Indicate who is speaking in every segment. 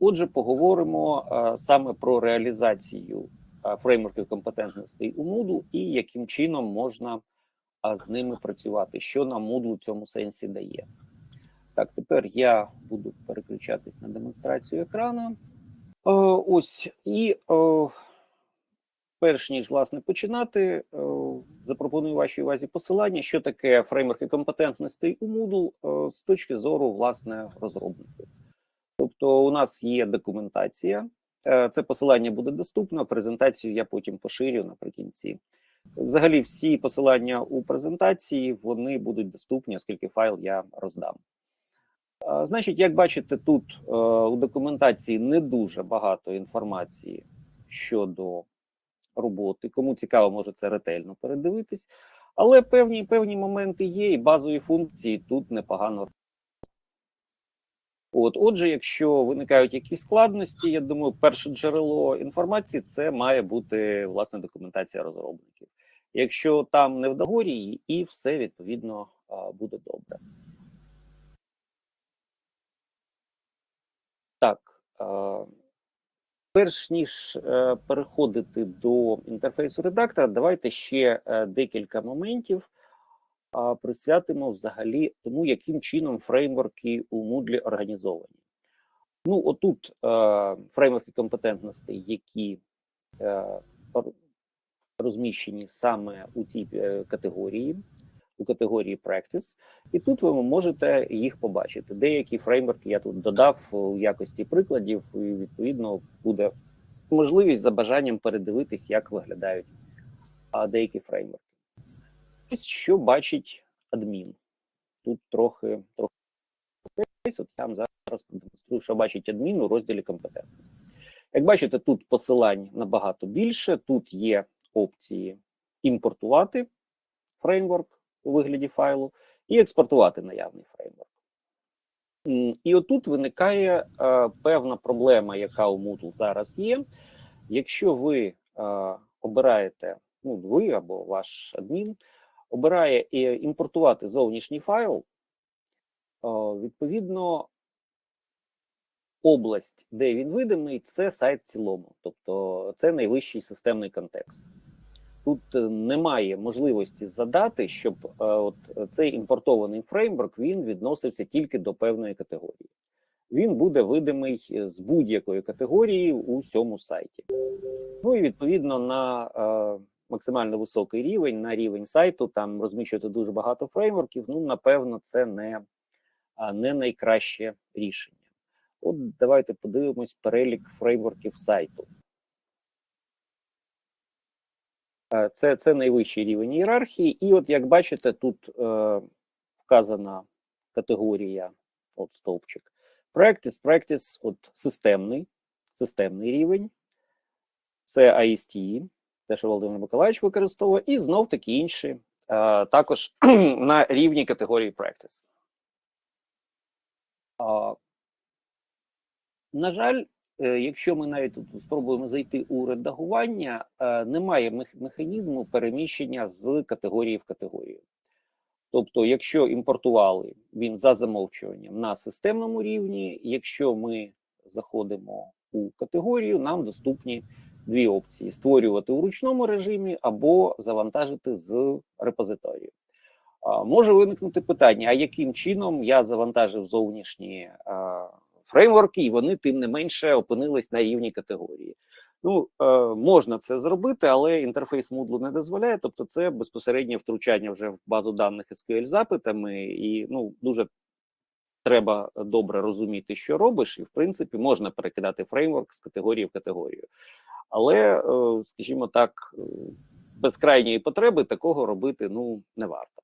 Speaker 1: отже, поговоримо е, саме про реалізацію е, фреймворків компетентностей у Moodle і яким чином можна е, з ними працювати, що нам Moodle у цьому сенсі дає. Так, тепер я буду переключатись на демонстрацію екрану. Е, Ось і е, перш ніж власне починати, е, запропоную вашій увазі посилання, що таке фреймворки компетентностей у Moodle е, з точки зору власне розробників. Тобто, у нас є документація. е, Це посилання буде доступно. Презентацію я потім поширю наприкінці. Взагалі, всі посилання у презентації вони будуть доступні, оскільки файл я роздам. Значить, як бачите, тут е, у документації не дуже багато інформації щодо роботи. Кому цікаво, може це ретельно передивитись. Але певні певні моменти є, і базові функції тут непогано. От, отже, якщо виникають якісь складності, я думаю, перше джерело інформації це має бути власне документація розробників. Якщо там не в догорі, і все відповідно буде добре. Так, перш ніж е, переходити до інтерфейсу редактора, давайте ще е, декілька моментів а, присвятимо взагалі тому, яким чином фреймворки у Moodle організовані. Ну, отут е, фреймворки компетентностей, які е, розміщені саме у цій е, категорії, у категорії Practice, і тут ви можете їх побачити. Деякі фреймворки я тут додав у якості прикладів, і відповідно буде можливість за бажанням передивитись, як виглядають деякі фреймворки. Ось що бачить адмін. Тут трохи трохи от я вам зараз продемонструю, що бачить адмін у розділі компетентності. Як бачите, тут посилань набагато більше. Тут є опції імпортувати фреймворк у вигляді файлу і експортувати наявний фреймворк. І отут виникає е, певна проблема, яка у Moodle зараз є. Якщо ви е, обираєте, ну ви або ваш адмін обирає імпортувати зовнішній файл, е, відповідно, область, де він видимий, це сайт в цілому, тобто це найвищий системний контекст. Тут е, немає можливості задати, щоб е, от цей імпортований фреймворк він відносився тільки до певної категорії. Він буде видимий з будь-якої категорії у цьому сайті. Ну і відповідно на максимально високий рівень, на рівень сайту, там розміщувати дуже багато фреймворків. Ну, напевно, це не, не найкраще рішення. От давайте подивимось перелік фреймворків сайту. Е, Це, це найвищий рівень ієрархії, і от як бачите, тут е, вказана категорія, от стовпчик. Practice, practice, от системний, системний рівень. Це IST, те, що Володимир Миколаївич використовує, і знов таки інші, е, також на рівні категорії practice. На жаль, е, якщо ми навіть тут спробуємо зайти у редагування, е, немає механізму переміщення з категорії в категорію. Тобто, якщо імпортували він за замовчуванням на системному рівні, якщо ми заходимо у категорію, нам доступні дві опції: створювати у ручному режимі або завантажити з репозиторію. Може виникнути питання: а яким чином я завантажив зовнішні фреймворки, і вони тим не менше опинились на рівні категорії? Ну, е, можна це зробити, але інтерфейс Moodle не дозволяє. Тобто, це безпосереднє втручання вже в базу даних SQL запитами, і ну дуже треба добре розуміти, що робиш, і в принципі можна перекидати фреймворк з категорії в категорію. Але, е, скажімо так, е, без крайньої потреби такого робити ну не варто.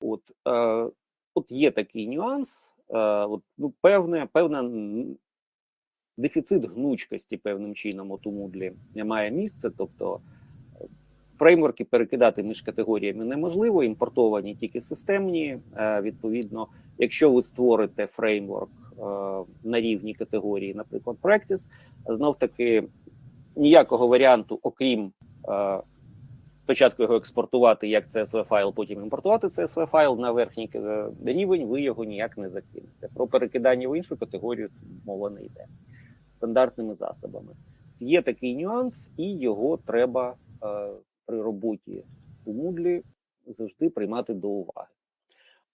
Speaker 1: От, е, от є такий нюанс, е, от, ну, певне, певна дефіцит гнучкості певним чином от у Moodle не має місця. Тобто фреймворки перекидати між категоріями неможливо, імпортовані тільки системні. Е, відповідно, якщо ви створите фреймворк е, на рівні категорії, наприклад, Practice, знов таки ніякого варіанту, окрім е, спочатку його експортувати як CSV файл, потім імпортувати CSV файл на верхній рівень, ви його ніяк не закинете. Про перекидання в іншу категорію мова не йде стандартними засобами. Є такий нюанс, і його треба роботі у Moodle завжди приймати до уваги.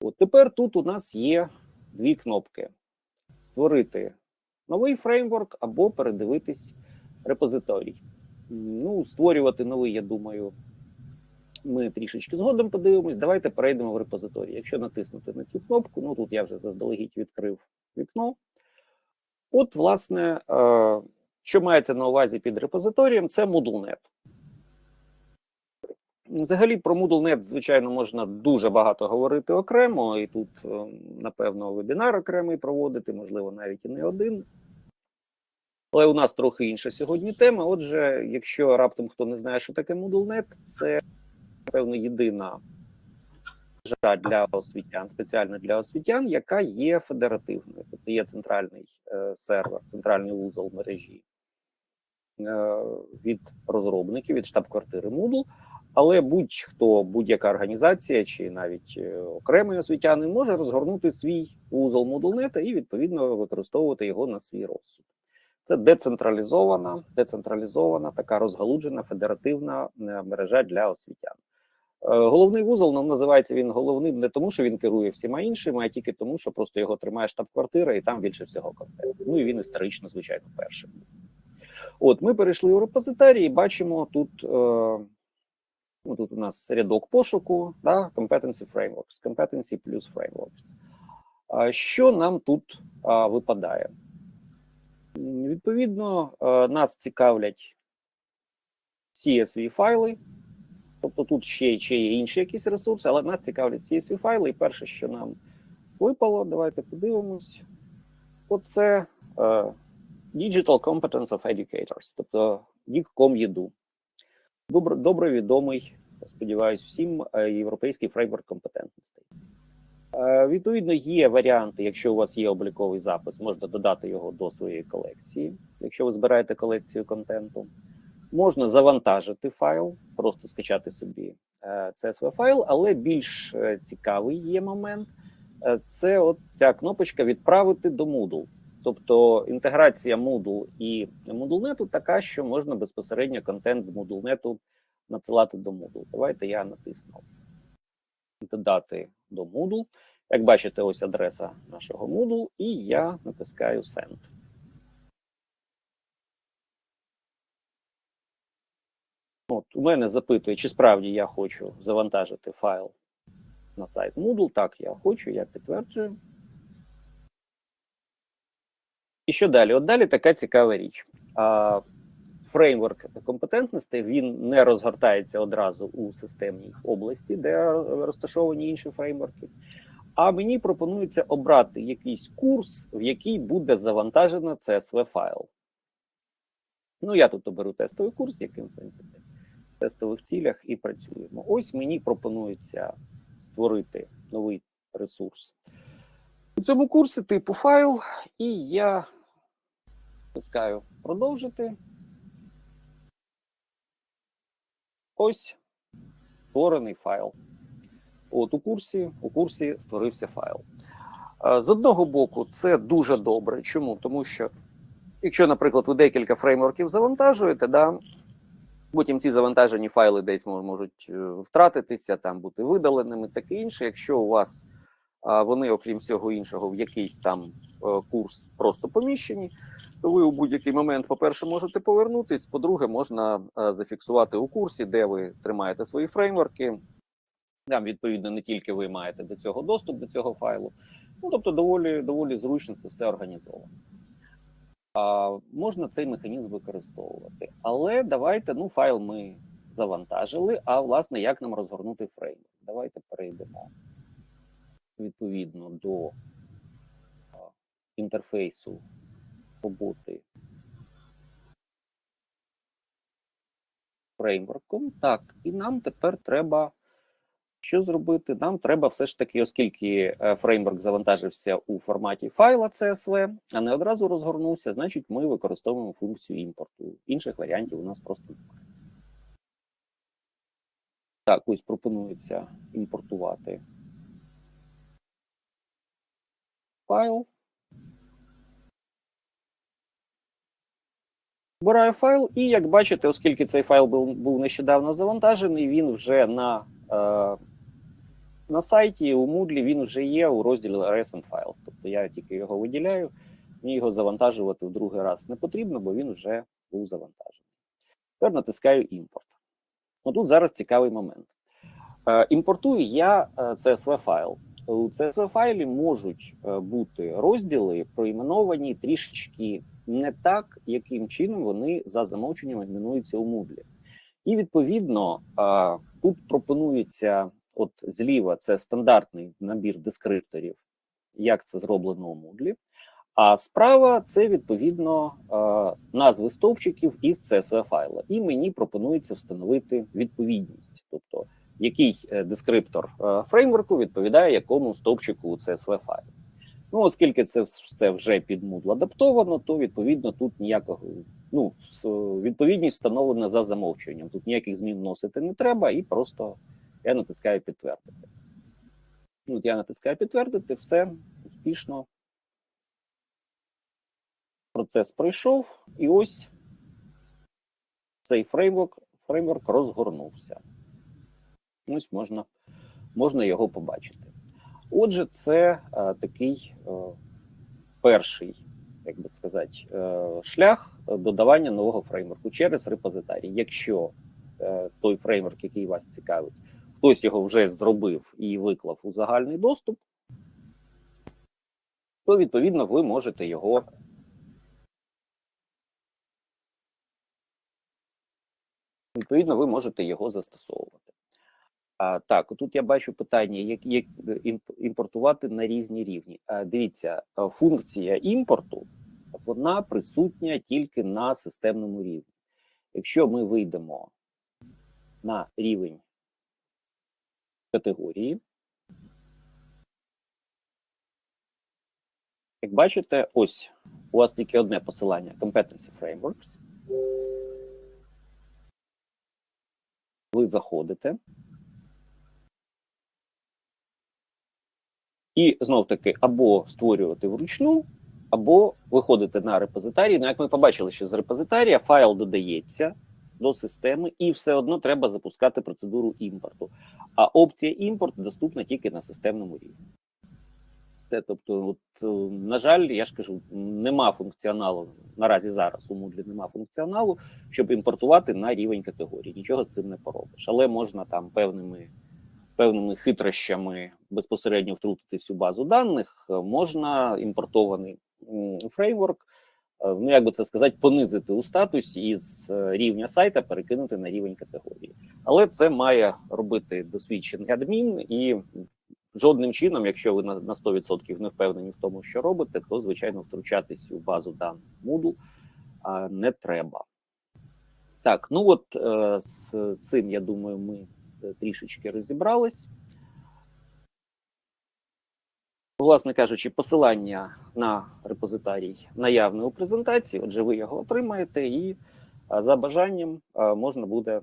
Speaker 1: От тепер тут у нас є дві кнопки: створити новий фреймворк або передивитись репозиторій. Ну, створювати новий, я думаю, ми трішечки згодом подивимось. Давайте перейдемо в репозиторій. Якщо натиснути на цю кнопку, ну тут я вже заздалегідь відкрив вікно. От, власне, е, що мається на увазі під репозиторієм, це MoodleNet. Взагалі про MoodleNet, звичайно, можна дуже багато говорити окремо, і тут, е, напевно, вебінар окремий проводити, можливо, навіть і не один. Але у нас трохи інша сьогодні тема. Отже, якщо раптом хто не знає, що таке MoodleNet, це, напевно, єдина мережа для освітян, спеціально для освітян, яка є федеративною, тобто є центральний е, сервер, центральний вузол мережі е, від розробників, від штаб-квартири Moodle, але будь-хто, будь-яка організація чи навіть е, окремий освітянин може розгорнути свій вузол MoodleNet і відповідно використовувати його на свій розсуд. Це децентралізована, децентралізована, така розгалуджена федеративна е, мережа для освітян. Е, Головний вузол нам називається він головним не тому, що він керує всіма іншими, а тільки тому, що просто його тримає штаб-квартира, і там більше всього контенту. Ну і він історично, звичайно, першим. От ми перейшли у репозиторій і бачимо тут. Ну, тут у нас рядок пошуку, да, Competency Frameworks, Competency плюс Frameworks. Що нам тут а, випадає? Відповідно, нас цікавлять CSV файли, тобто тут ще, ще є інші якісь ресурси, але нас цікавлять CSV файли. І перше, що нам випало, давайте подивимось. Оце е, Digital Competence of Educators, тобто DIC.com.edu. Добре, добре відомий, сподіваюсь, всім е, європейський фреймворк компетентностей. Е, Відповідно, є варіанти, якщо у вас є обліковий запис, можна додати його до своєї колекції, якщо ви збираєте колекцію контенту. Можна завантажити файл, просто скачати собі е, CSV файл, але більш цікавий є момент. Це от ця кнопочка відправити до Moodle. Тобто інтеграція Moodle і MoodleNet така, що можна безпосередньо контент з MoodleNet надсилати до Moodle. Давайте я натисну додати до Moodle. Як бачите, ось адреса нашого Moodle, і я натискаю Send. От, у мене запитує, чи справді я хочу завантажити файл на сайт Moodle. Так, я хочу, я підтверджую. І що далі? От далі така цікава річ. Фреймворк компетентностей він не розгортається одразу у системній області, де розташовані інші фреймворки. А мені пропонується обрати якийсь курс, в який буде завантажено CSV файл. Ну, я тут оберу тестовий курс, яким, в принципі, в тестових цілях і працюємо. Ось мені пропонується створити новий ресурс. У цьому курсі типу файл, і я натискаю продовжити. Ось створений файл. От у курсі, у курсі створився файл. Е, З одного боку, це дуже добре. Чому? Тому що, якщо, наприклад, ви декілька фреймворків завантажуєте, да, потім ці завантажені файли десь можуть е, втратитися, там бути видаленими, таке інше. Якщо у вас вони, окрім всього іншого, в якийсь там е, курс просто поміщені, то ви у будь-який момент, по-перше, можете повернутись. По-друге, можна е, зафіксувати у курсі, де ви тримаєте свої фреймворки. Там, відповідно, не тільки ви маєте до цього доступ до цього файлу. Ну, тобто, доволі, доволі зручно це все організовано. А, можна цей механізм використовувати. Але давайте, ну, файл ми завантажили. А власне, як нам розгорнути фреймворк? Давайте перейдемо відповідно до інтерфейсу роботи фреймворком. Так, і нам тепер треба що зробити? Нам треба все ж таки, оскільки е, фреймворк завантажився у форматі файла CSV, а не одразу розгорнувся, значить ми використовуємо функцію імпорту. Інших варіантів у нас просто немає. Так, ось пропонується імпортувати файл. Вбираю файл, і як бачите, оскільки цей файл був, був нещодавно завантажений, він вже на е, на сайті у Moodle він вже є у розділі Recent Files. Тобто я тільки його виділяю, мені його завантажувати в другий раз не потрібно, бо він вже був завантажений. Тепер натискаю імпорт. Отут зараз цікавий момент. Е, імпортую я е, CSV файл. У CSV файлі можуть е, бути розділи проіменовані трішечки не так, яким чином вони за замовченням іменуються у Moodle. І відповідно тут пропонується, от зліва це стандартний набір дескрипторів, як це зроблено у Moodle. А справа це відповідно назви стовпчиків із CSV файла. І мені пропонується встановити відповідність, тобто який е, дескриптор е, фреймворку відповідає якому стовпчику у CSV файлі. Ну, оскільки це все вже під Moodle адаптовано, то відповідно тут ніякого ну відповідність встановлена за замовчуванням. Тут ніяких змін вносити не треба, і просто я натискаю підтвердити. От я натискаю підтвердити, все успішно. Процес пройшов, і ось цей фреймворк фреймворк розгорнувся. Ось можна можна його побачити. Отже, це е, такий е, перший, як би сказати, е, шлях додавання нового фреймворку через репозитарій. Якщо е, той фреймворк, який вас цікавить, хтось його вже зробив і виклав у загальний доступ, то відповідно ви можете його. Відповідно, ви можете його застосовувати. А, Так, тут я бачу питання, як як імпортувати на різні рівні. А, Дивіться, функція імпорту вона присутня тільки на системному рівні. Якщо ми вийдемо на рівень категорії, як бачите, ось у вас тільки одне посилання Competency Frameworks. Ви заходите. І знов таки або створювати вручну, або виходити на репозитарій. Ну, як ми побачили, що з репозитарія файл додається до системи, і все одно треба запускати процедуру імпорту. А опція імпорт доступна тільки на системному рівні. Це, тобто, от, е, на жаль, я ж кажу, нема функціоналу наразі зараз у Moodle нема функціоналу, щоб імпортувати на рівень категорії. Нічого з цим не поробиш, але можна там певними певними хитрощами безпосередньо втрутитись у базу даних, е, можна імпортований фреймворк, е, ну як би це сказати, понизити у статусі із е, рівня сайта, перекинути на рівень категорії. Але це має робити досвідчений адмін, і жодним чином, якщо ви на 100% не впевнені в тому, що робите, то звичайно втручатись у базу даних Moodle не треба. Так, ну от з цим я думаю, ми трішечки розібрались. Власне кажучи, посилання на репозитарій наявне у презентації, отже, ви його отримаєте, і за бажанням можна буде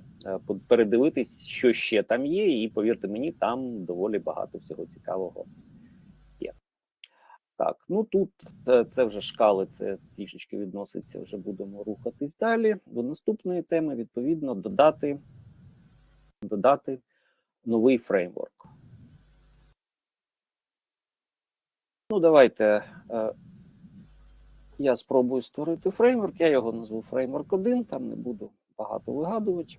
Speaker 1: передивитись, що ще там є, і повірте мені, там доволі багато всього цікавого є. Так, ну тут е, це вже шкали, це трішечки відноситься. Вже будемо рухатись далі. До наступної теми, відповідно, додати додати новий фреймворк. Ну, давайте е, я спробую створити фреймворк. Я його назву фреймворк 1, там не буду багато вигадувати.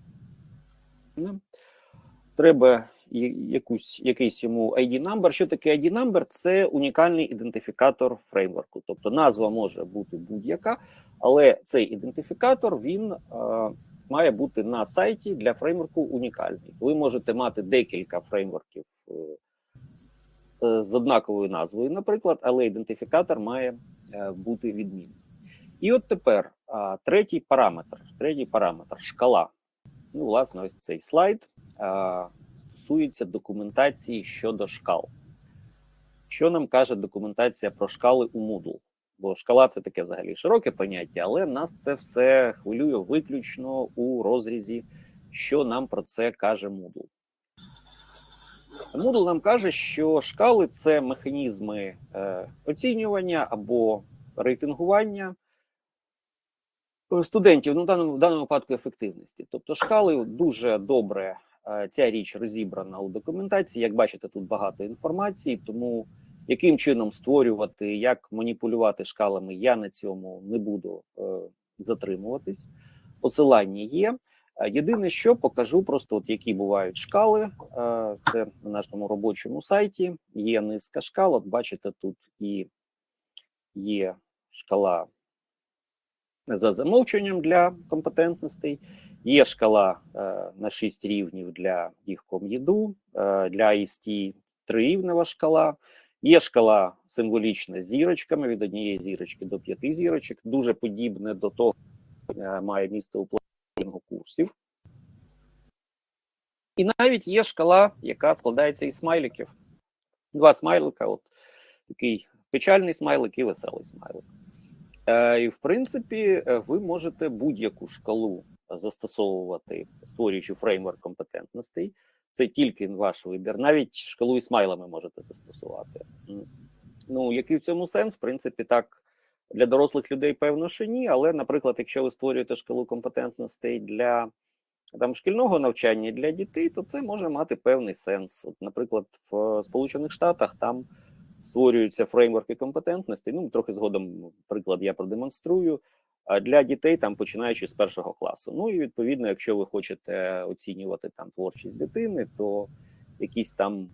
Speaker 1: Треба якусь, якийсь йому ID number. Що таке ID number? Це унікальний ідентифікатор фреймворку. Тобто назва може бути будь-яка, але цей ідентифікатор він. Е, має бути на сайті для фреймворку унікальний. Ви можете мати декілька фреймворків е, е, з однаковою назвою, наприклад, але ідентифікатор має е, бути відмінний. І от тепер третій параметр. Третій параметр шкала. Ну, власне, ось цей слайд стосується документації щодо шкал. Що нам каже документація про шкали у Moodle? Бо шкала це таке взагалі широке поняття, але нас це все хвилює виключно у розрізі, що нам про це каже Moodle. Moodle нам каже, що шкали це механізми е, оцінювання або рейтингування студентів, ну в даному, в даному випадку ефективності. Тобто, шкали дуже добре е, ця річ розібрана у документації. Як бачите, тут багато інформації, тому яким чином створювати, як маніпулювати шкалами, я на цьому не буду е, затримуватись. Посилання є. Е, Єдине, що покажу, просто от які бувають шкали. Е, Це на нашому робочому сайті. Є низка шкал. От бачите, тут і є шкала за замовчуванням для компетентностей, є шкала е, на 6 рівнів для їх ком'їду, е, для IST трирівнева шкала. Є шкала символічна з зірочками від однієї зірочки до п'яти зірочок. Дуже подібне до того, е, має місце у планінгу курсів. І навіть є шкала, яка складається із смайликів. Два смайлика, от такий печальний смайлик і веселий смайлик. Е, і в принципі, е, ви можете будь-яку шкалу застосовувати, створюючи фреймворк компетентностей. Це тільки ваш вибір. Навіть шкалу із смайлами можете застосувати. Ну, який в цьому сенс? В принципі, так для дорослих людей, певно, що ні. Але, наприклад, якщо ви створюєте шкалу компетентностей для там шкільного навчання для дітей, то це може мати певний сенс. От, наприклад, в Сполучених Штатах там створюються фреймворки компетентності. Ну, трохи згодом приклад я продемонструю. Для дітей, там починаючи з першого класу. Ну і відповідно, якщо ви хочете оцінювати там творчість дитини, то якісь там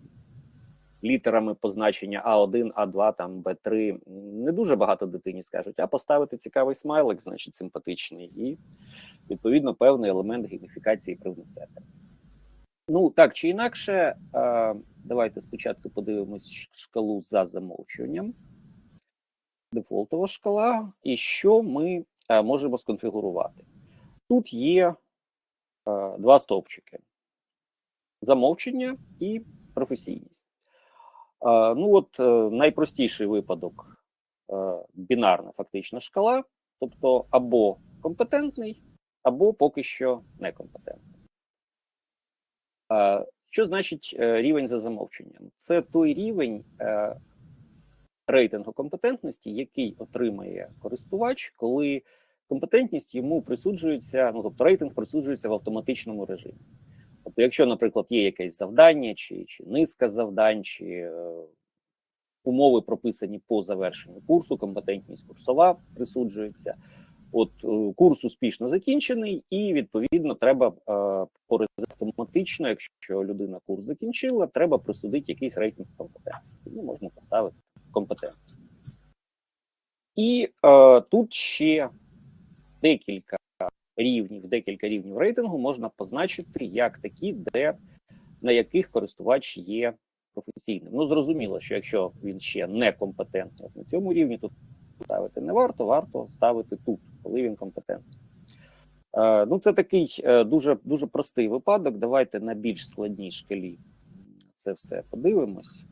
Speaker 1: літерами позначення А1, А2, там Б3 не дуже багато дитині скажуть, а поставити цікавий смайлик, значить симпатичний, і відповідно певний елемент гейміфікації привнесете. Ну так чи інакше, давайте спочатку подивимось шкалу за замовчуванням. Дефолтова шкала, і що ми можемо сконфігурувати. Тут є е, два стовпчики: замовчення і професійність. Е, ну, от е, найпростіший випадок е, бінарна фактично шкала, тобто або компетентний, або поки що некомпетентний. Е, Що значить е, рівень за замовченням? Це той рівень е, рейтингу компетентності, який отримає користувач, коли компетентність йому присуджується, ну тобто рейтинг присуджується в автоматичному режимі. Тобто, якщо, наприклад, є якесь завдання, чи, чи низка завдань, чи е, умови прописані по завершенню курсу, компетентність курсова присуджується. От е, курс успішно закінчений, і відповідно треба е, автоматично, якщо людина курс закінчила, треба присудити якийсь рейтинг компетентності. Ну, можна поставити компетентність. І е, тут ще декілька рівнів, декілька рівнів рейтингу можна позначити як такі, де на яких користувач є професійним. Ну зрозуміло, що якщо він ще не компетентний на цьому рівні, то ставити не варто, варто ставити тут, коли він компетентний. Е, ну, це такий е, дуже дуже простий випадок. Давайте на більш складній шкалі це все подивимось.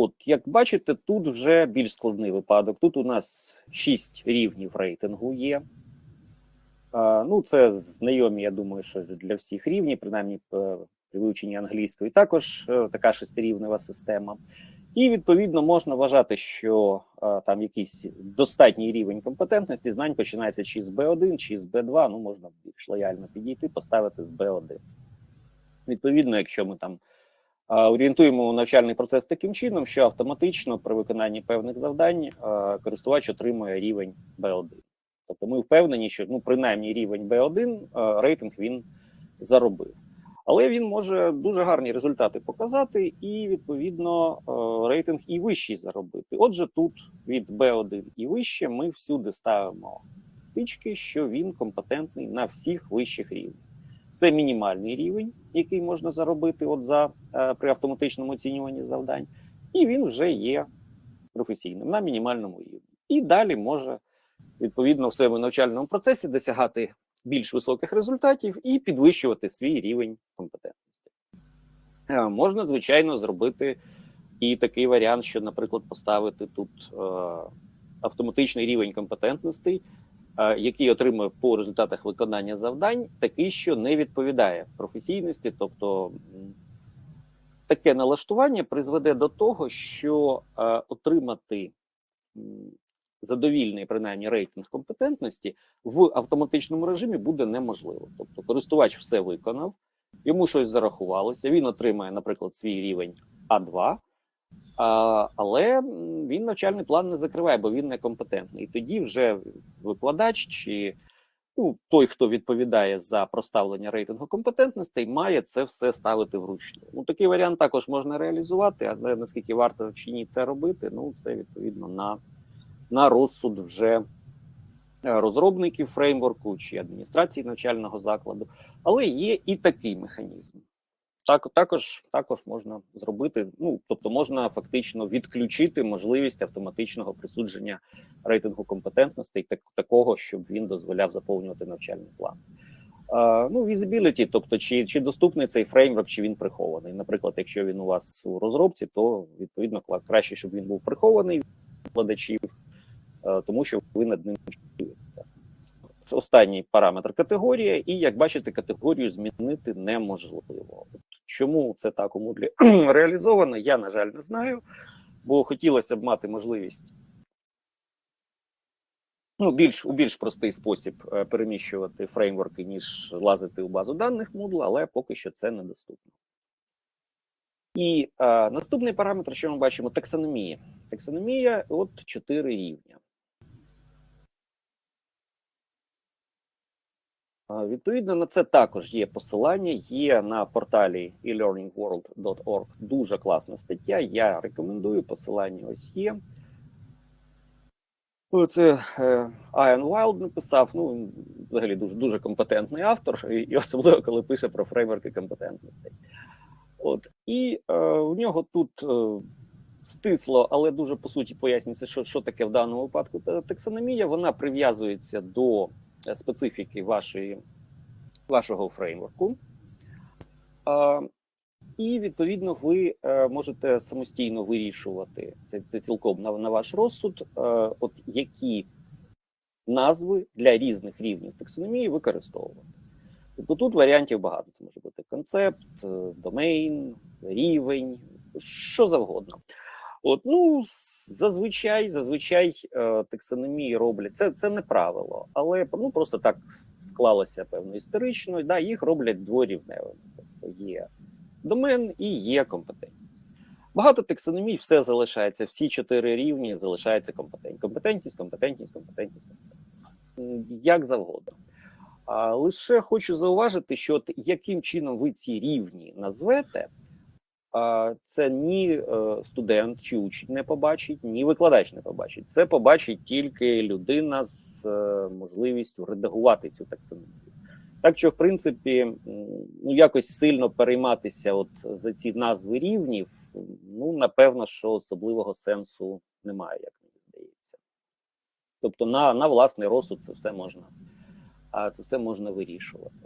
Speaker 1: От, як бачите, тут вже більш складний випадок. Тут у нас 6 рівнів рейтингу є. А, ну, це знайомі, я думаю, що для всіх рівні, принаймні е, при вивченні англійської, також е, така шестирівнева система. І відповідно можна вважати, що е, там якийсь достатній рівень компетентності знань починається чи з B1, чи з B2. Ну, можна більш лояльно підійти, поставити з B1. Відповідно, якщо ми там а, орієнтуємо навчальний процес таким чином, що автоматично при виконанні певних завдань користувач отримує рівень B1. Тобто ми впевнені, що ну, принаймні рівень B1 рейтинг він заробив. Але він може дуже гарні результати показати, і відповідно рейтинг і вищий заробити. Отже, тут від B1 і вище ми всюди ставимо тички, що він компетентний на всіх вищих рівнях. Це мінімальний рівень, який можна заробити от за е, при автоматичному оцінюванні завдань, і він вже є професійним на мінімальному рівні. І далі може відповідно в своєму навчальному процесі досягати більш високих результатів і підвищувати свій рівень компетентності. Е, Можна, звичайно, зробити і такий варіант, що, наприклад, поставити тут е, автоматичний рівень компетентностей е, який отримує по результатах виконання завдань, такий, що не відповідає професійності, тобто таке налаштування призведе до того, що е, отримати задовільний принаймні рейтинг компетентності в автоматичному режимі буде неможливо. Тобто, користувач все виконав, йому щось зарахувалося. Він отримає, наприклад, свій рівень А2, а, але він навчальний план не закриває, бо він некомпетентний. І тоді вже викладач чи ну, той, хто відповідає за проставлення рейтингу компетентностей, має це все ставити вручну. Ну, такий варіант також можна реалізувати, але наскільки варто чи ні це робити, ну це відповідно на, на розсуд вже е, розробників фреймворку чи адміністрації навчального закладу. Але є і такий механізм. Так, також, також можна зробити, ну тобто можна фактично відключити можливість автоматичного присудження рейтингу компетентностей, так, такого, щоб він дозволяв заповнювати навчальний план. Ну, visibility, тобто, чи, чи доступний цей фреймворк, чи він прихований. Наприклад, якщо він у вас у розробці, то відповідно краще, щоб він був прихований від викладачів, е, тому що ви над ним. Останній параметр категорія, і як бачите, категорію змінити неможливо. От Чому це так у Moodle реалізовано, я, на жаль, не знаю, бо хотілося б мати можливість ну, більш у більш простий спосіб е, переміщувати фреймворки, ніж лазити у базу даних Moodle, але поки що це недоступно. І е, наступний параметр, що ми бачимо, таксономія. Таксономія от чотири рівня. Відповідно на це також є посилання. Є на порталі elearningworld.org дуже класна стаття. Я рекомендую. Посилання ось є. Ну, Це е, Ian Wild написав. Ну, він взагалі дуже дуже компетентний автор, і, особливо коли пише про фреймворки компетентностей. От і е, у нього тут е, стисло, але дуже по суті пояснюється, що, що таке в даному випадку таксономія. Вона прив'язується до е, специфіки вашої, вашого фреймворку. І відповідно ви е, можете самостійно вирішувати це, це цілком на, на ваш розсуд, е, от які назви для різних рівнів таксономії використовувати. Тобто тут варіантів багато. Це може бути концепт, е, домейн, рівень, що завгодно. От, ну, зазвичай, зазвичай е, таксономії роблять. Це, це не правило, але ну, просто так склалося певно історично. Да, їх роблять дворівневими. Тобто є домен і є компетентність. Багато таксономій все залишається, всі чотири рівні залишається компетентність. Компетентність, компетентність, компетентність, компетентність. Як завгодно. А лише хочу зауважити, що от яким чином ви ці рівні назвете, це ні е, студент чи учень не побачить, ні викладач не побачить. Це побачить тільки людина з е, можливістю редагувати цю таксономію. Так що, в принципі, ну якось сильно перейматися от за ці назви рівнів, ну напевно, що особливого сенсу немає, як мені здається. Тобто, на, на власний розсуд це все можна, а це все можна вирішувати.